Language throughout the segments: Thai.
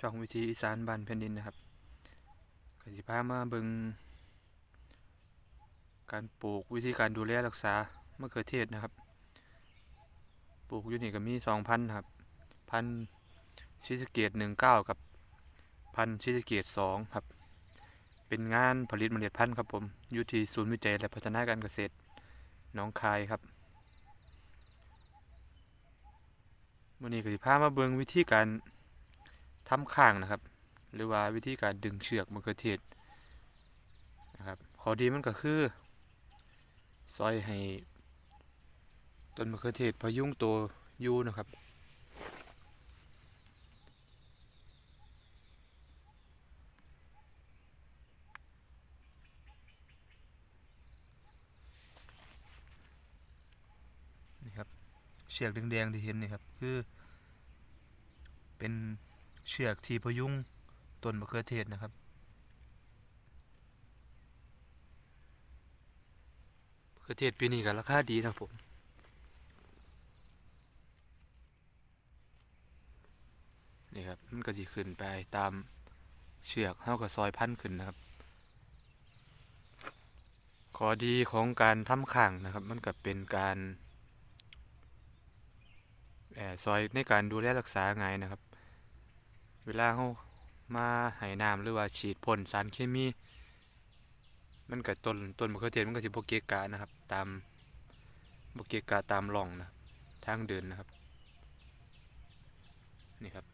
ช่องวิธีอีสานบ้านแผ่นดินนะครับกสิพามาเบิงการปลูกวิธีการดูแลรักษามะเขือเทศนะครับ ปลูกอยู่นี่ก็มีสองพันครับ พันชิสเกตหนึ่งเก้ากับพันชิสเกตสองครับ เป็นงานผลิตเมล็ดพันธุ์ครับผมอยู่ที่ศูนย์วิจัยและพัฒนาการเกษตรหน้องคายครับวันนี้ก็สิพามาเบิงวิธีการ ทำข้างนะครับ หรือว่าวิธีการดึงเชือกมะเขือเทศนะครับข้อดีมันก็คือซอยให้ต้นมะเขือเทศพยุงตัวอยู่นะครับนี่ครับเชือกแดงๆที่เห็นนี่ครับ คือเป็น เชือกที่พยุงต้นมะเขือเทศนะครับ มะเขือเทศปีนี้ก็ราคาดีนะครับผมนี่ครับมันก็จะขึ้นไปตามเชือกเท่ากับซอยพันขึ้นนะครับ ข้อดีของการทำข้างนะครับ มันก็เป็นการแออซอยในการดูแลรักษาไงนะครับ วลาเขามาให้น้ำหรือว่าฉีดพ่นสารเคมี มันก็ต้นต้นมะเขือเทศมันก็สิบเกกะนะครับ ตามบเกกะตามร่องนะทางเดินนะครับ นี่ครับ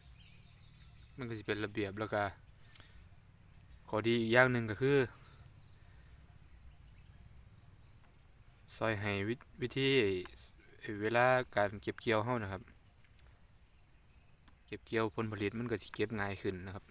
มันก็จะเป็นระเบียบแล้วก็ข้อดีอีกอย่างหนึ่งก็คือซอยให้วิวิธีเวลาการเก็บเกี่ยวเฮานะครับ เก็บเกี่ยวผลผลิตมันก็สิเก็บง่ายขึ้นนะครับ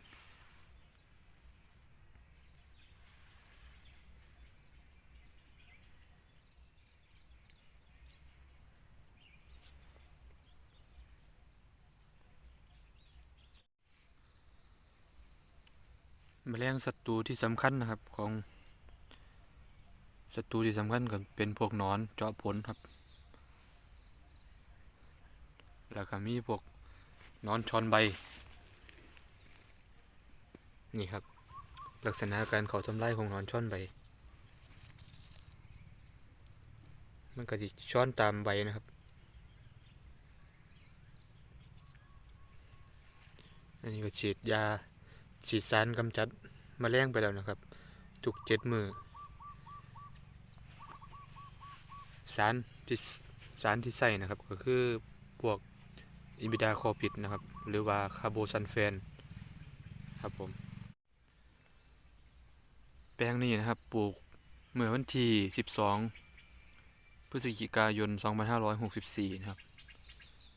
แมลงศัตรูที่สำคัญนะครับของศัตรูที่สำคัญก็เป็นพวกนอนเจาะผลครับ แล้วก็มีพวก นอนชอนใบ นี่ครับ ลักษณะการเขาทำลายของนอนช่อนใบ มันก็จะช้อนตามใบนะครับ อันนี้ก็ฉีดยา ฉีดสารกำจัดมแมลงไปแล้วนะครับ ทุกเจ็ดมือสารที่สารที่ใส่นะครับ ก็คือพวก อิบิดาคอปิดนะครับ หรือว่าคาร์โบซันแฟนครับผม แปลงนี้นะครับปลูกเมื่อวันที่ 12 พฤศจิกายน 2564 นะครับ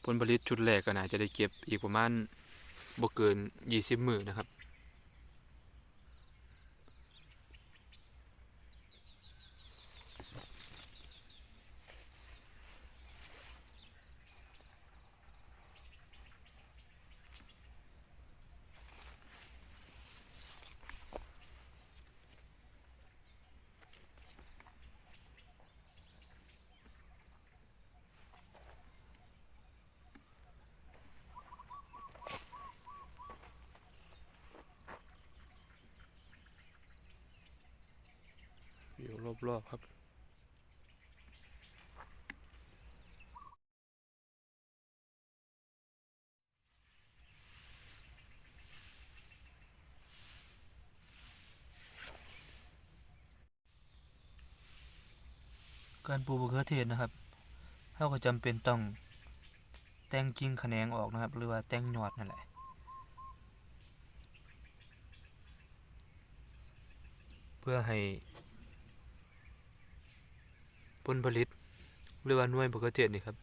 ผลผลิตชุดแรกก็น่าจะได้เก็บอีกประมาณบ่เกิน 20 มื้อนะครับ รอบๆครับการปลูกมะเขือเทศนะครับเราก็จำเป็นต้องแต่งกิ่งแขนงออกนะครับ หรือว่าแต่งยอดนั่นแหละ เพื่อให้ ลผลิต หรือว่าหน่วยบกเขือเทศนี่ครับ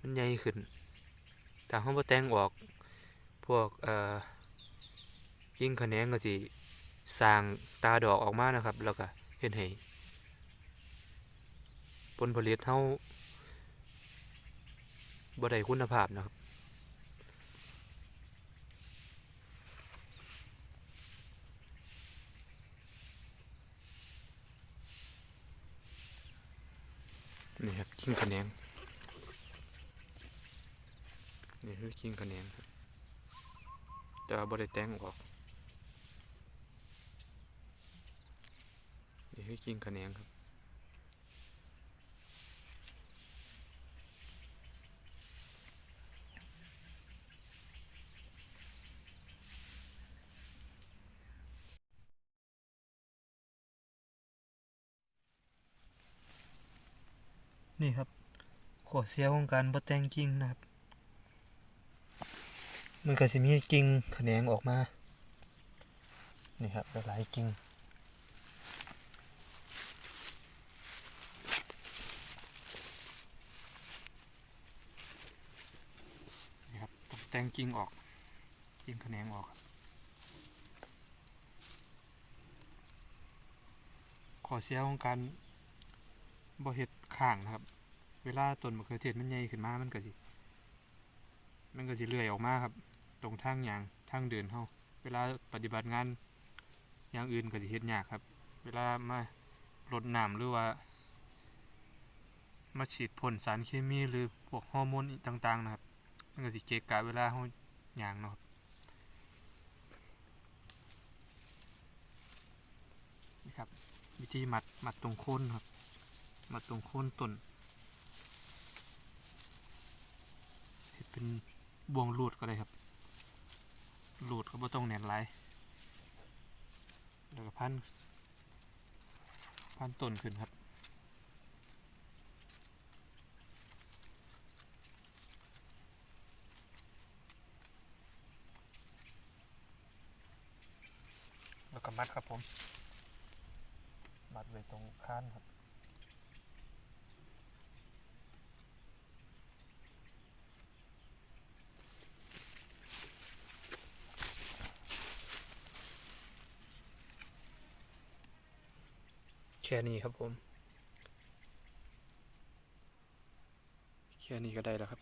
มันใหญ่ขึ้นถ้าเราบ่แต่งออกพวกเอ่อกิ่งแขนงก็สิสร้างตาดอกออกมานะครับ แล้วก็เห็นให้ผลผลิตเท่าบ่ได้คุณภาพนะครับ นี่ครับกิ่งแนนนี่คือกิ่งคะแนนครับแต่ว่าบริแตงออกนี่คือกิ่งคะแนนครับ นี่ครับข้อเสียของการบ่แต่งกิ่งนะครับ มันก็สิมีกิ่งแขนงออกมา นี่ครับหลายกิ่งนี่ครับต้องแต่งกิ่งออก กิ่งคะแนนออกขอเสียของการบ่เฮ็ดข้างนะครับ เวลาต้นมะเขือเทศมันใหญ่ขึ้นมา มันก็สิ มันก็สิเลื่อยออกมาครับ ตรงทางหยางทางเดินเฮาเวลาปฏิบัติงานอย่างอื่นก็สิเฮ็ดยากครับ เวลามารดน้ำหรือว่า มาฉีดพ่นสารเคมีหรือพวกฮอร์โมนต่างๆนะครับ มันก็สิเกะกะเวลาเฮาหยางเนาะครับนี่ครับ วิธีมัดมัดตรงโคนครับ มัดตรงโคนต้น เป็นบ่วงลูดก็ได้ครับลูดก็บ่ต้องแน่นหลายแล้วก็พันพันต้นขึ้นครับแล้วก็มัดครับผม มัดไว้ตรงข้านครับ แค่นี้ครับผม แค่นี้ก็ได้แล้วครับ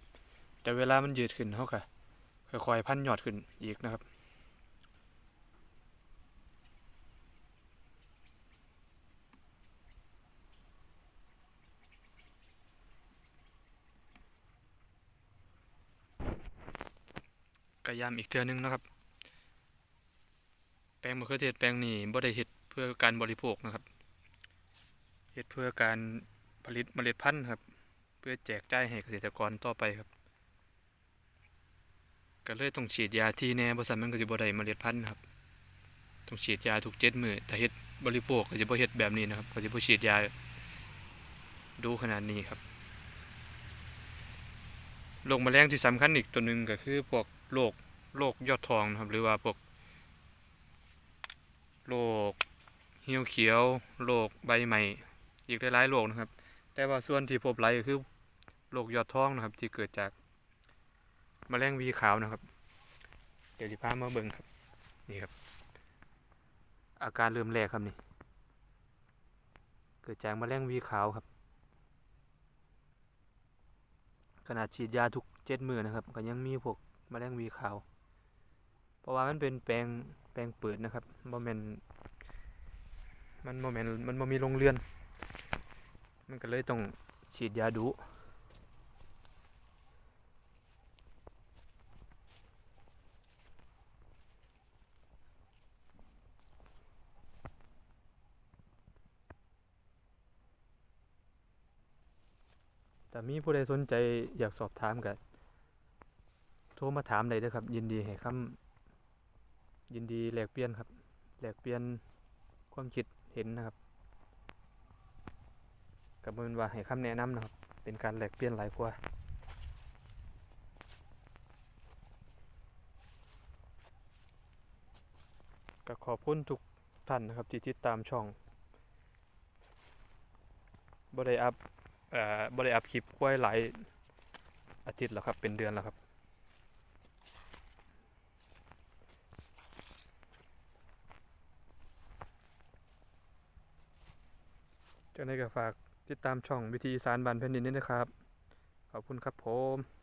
แต่เวลามันยืดขึ้นเขาค่ะค่อยๆพันหยอดขึ้นอีกนะครับกระยำอีกเทือนึงนะครับ แปลงมะเขือเทศแปลงนี้บ่ได้เฮ็ดเพื่อการบริโภคนะครับ เฮ็ดเพื่อการผลิตเมล็ดพันธุ์ครับ เพื่อแจกจ่ายให้เกษตรกรต่อไปครับ ก็เลยต้องฉีดยาที่แน่บ่ซั่นมันก็สิบ่ได้เมล็ดพันธุ์ครับ ต้องฉีดยาทุก7มื้อถ้าเฮ็ดบริโภคก็สิบ่เฮ็ดแบบนี้นะครับก็สิบ่ฉีดยาดูขนาดนี้ครับโรคแมลงที่สำคัญอีกตัวหนึ่งก็คือพวกโรคโรคยอดทองนะครับ หรือว่าพวกโรคเหี่ยวเขียวโรคใบใหม่ อีกหลายๆโรคนะครับ แต่ว่าส่วนที่พบหลายก็คือโรคยอดท้องนะครับ ที่เกิดจากแมลงวีขาวนะครับ เดี๋ยวสิพามาเบิ่งครับ นี่ครับ อาการเริ่มแรกครับนี่ เกิดจากแมลงวีขาวครับ ขนาดฉีดยาทุกเจ็ดมือนะครับ ก็ยังมีพวกแมลงวีขาว เพราะว่ามันเป็นแปลงแปลงเปิดนะครับบ่แม่นมันบ่แม่นมันบ่มีโรงเรือน มันก็เลยต้องฉีดยาดุแต่มีผู้ใดสนใจอยากสอบถามก็โทรมาถามได้เด้อครับ ยินดีให้คำยินดีแลกเปลี่ยนครับแลกเปลี่ยนความคิดเห็นนะครับ กับมือนว่าให้คำแนะนำนะครับ เป็นการแลกเปลี่ยนหลายกว่าก็ขอบคุณทุกท่านนะครับที่ติดตามช่องบได้อัพเอ่อบได้อัพคลิปไว้หลายอาทิตย์แล้วครับ เป็นเดือนแล้วครับจากนั้นก็ฝาก ติดตามช่องวิธีสารบันแผ่นดินด้วยนะครับ ขอบคุณครับผม